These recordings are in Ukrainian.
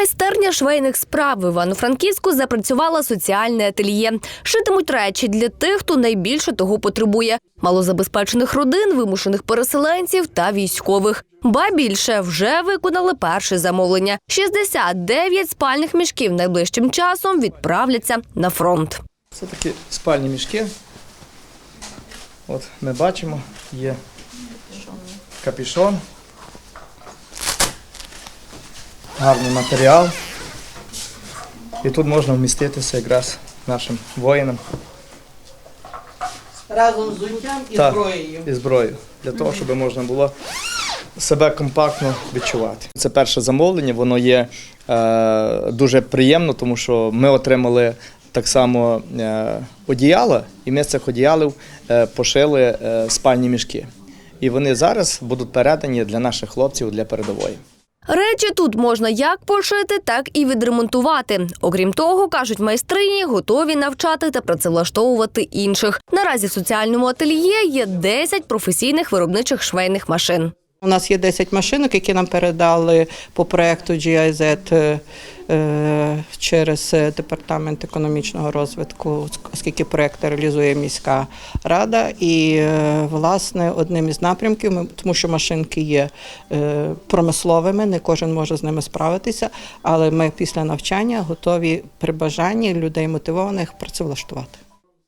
Майстерня швейних справ в Івано-Франківську запрацювала соціальне ательє. Шитимуть речі для тих, хто найбільше того потребує: малозабезпечених родин, вимушених переселенців та військових. Ба більше вже виконали перше замовлення. 69 спальних мішків найближчим часом відправляться на фронт. Це такі спальні мішки. От ми бачимо, є капюшон. Гарний матеріал. І тут можна вміститися якраз нашим воїнам Разом з взуттям і та, зброєю. і зброєю. Для того, щоб можна було себе компактно відчувати. Це перше замовлення, воно є е, дуже приємно, тому що ми отримали так само е, одіяла, і ми з цих одіялів е, пошили е, спальні мішки. І вони зараз будуть передані для наших хлопців для передової. Речі тут можна як пошити, так і відремонтувати. Окрім того, кажуть майстрині, готові навчати та працевлаштовувати інших. Наразі в соціальному ательє є 10 професійних виробничих швейних машин. У нас є 10 машинок, які нам передали по проекту GIZ е, е, через е, департамент економічного розвитку, оскільки проект реалізує міська рада. І власне одним із напрямків, тому що машинки є промисловими, не кожен може з ними справитися, але ми після навчання готові при бажанні людей мотивованих працевлаштувати.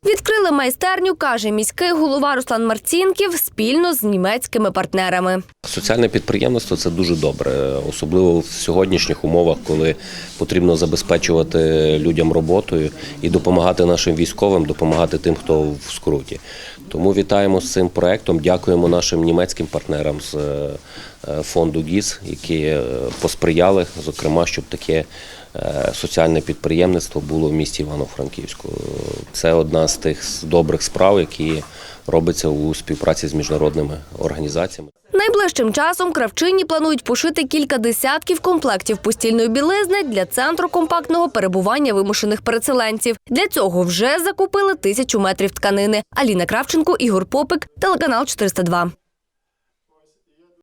Відкрили майстерню, каже міський голова Руслан Марцінків спільно з німецькими партнерами. Соціальне підприємництво це дуже добре, особливо в сьогоднішніх умовах, коли потрібно забезпечувати людям роботою і допомагати нашим військовим, допомагати тим, хто в скруті. Тому вітаємо з цим проектом. Дякуємо нашим німецьким партнерам з е, е, фонду ГІС, які е, посприяли, зокрема, щоб таке соціальне підприємництво було в місті Івано-Франківську. Це одна з тих добрих справ, які робиться у співпраці з міжнародними організаціями. Найближчим часом кравчині планують пошити кілька десятків комплектів постільної білизни для центру компактного перебування вимушених переселенців. Для цього вже закупили тисячу метрів тканини. Аліна Кравченко, Ігор Попик, телеканал 402.